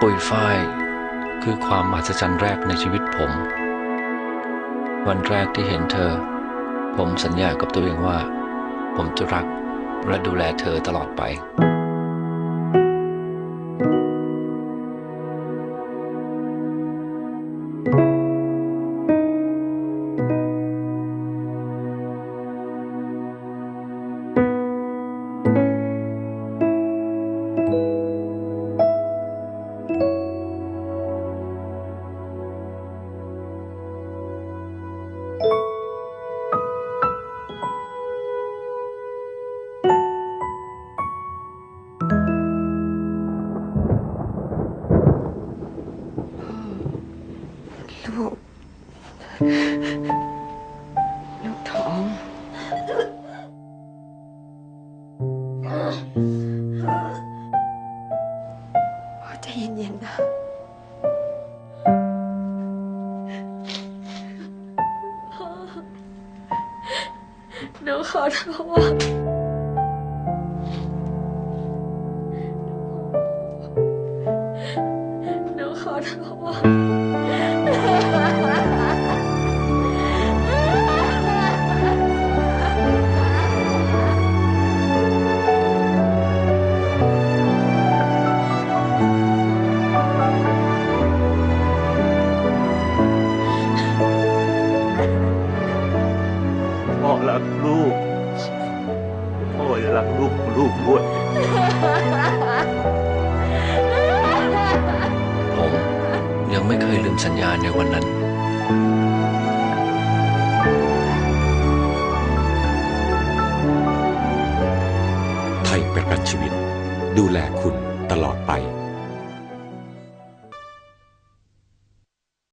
ปุยฝ้ายคือความอัศจรรย์แรกในชีวิตผม วันแรกที่เห็นเธอ ผมสัญญากับตัวเองว่า ผมจะรักและดูแลเธอตลอดไป ลูก ลูกท้อง พ่อใจเย็นๆนะ หนูขอโทษหนูขอโทษ รักลูก พ่อจะรักลูกลูกด้วย ผมยังไม่เคยลืมสัญญาในวันนั้นไทยประกันชีวิต ดูแลคุณตลอดไป